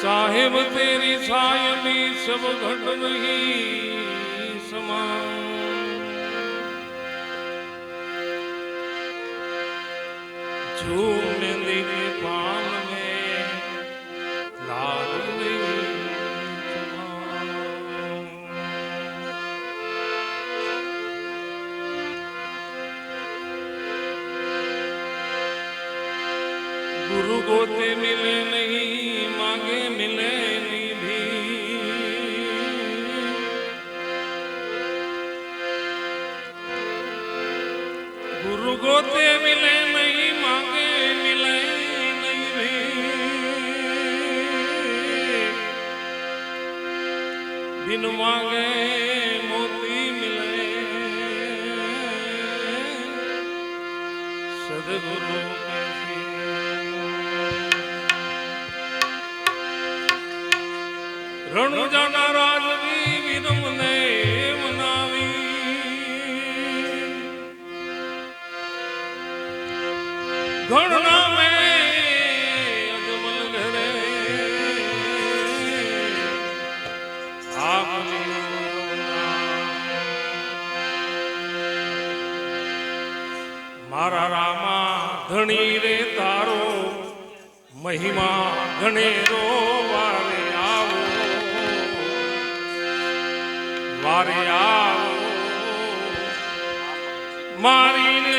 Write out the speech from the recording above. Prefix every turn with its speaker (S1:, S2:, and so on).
S1: साहिब तेरी सायनी सब घट नहीं समान झूम मेहंदी के गोते मिले नहीं, मांगे मिले नहीं भी। गुरु गोते मिले नहीं, मांगे मिले नहीं भी। बिन मांगे मोती मिले। सदगुरु રણુ જાના રાજવી વિરમને મનાવી ઘણના મે અજમલ ઘરે મારા રામા ધણી રે તારો, મહિમા ઘણેરો વારે મારે આવો. મારી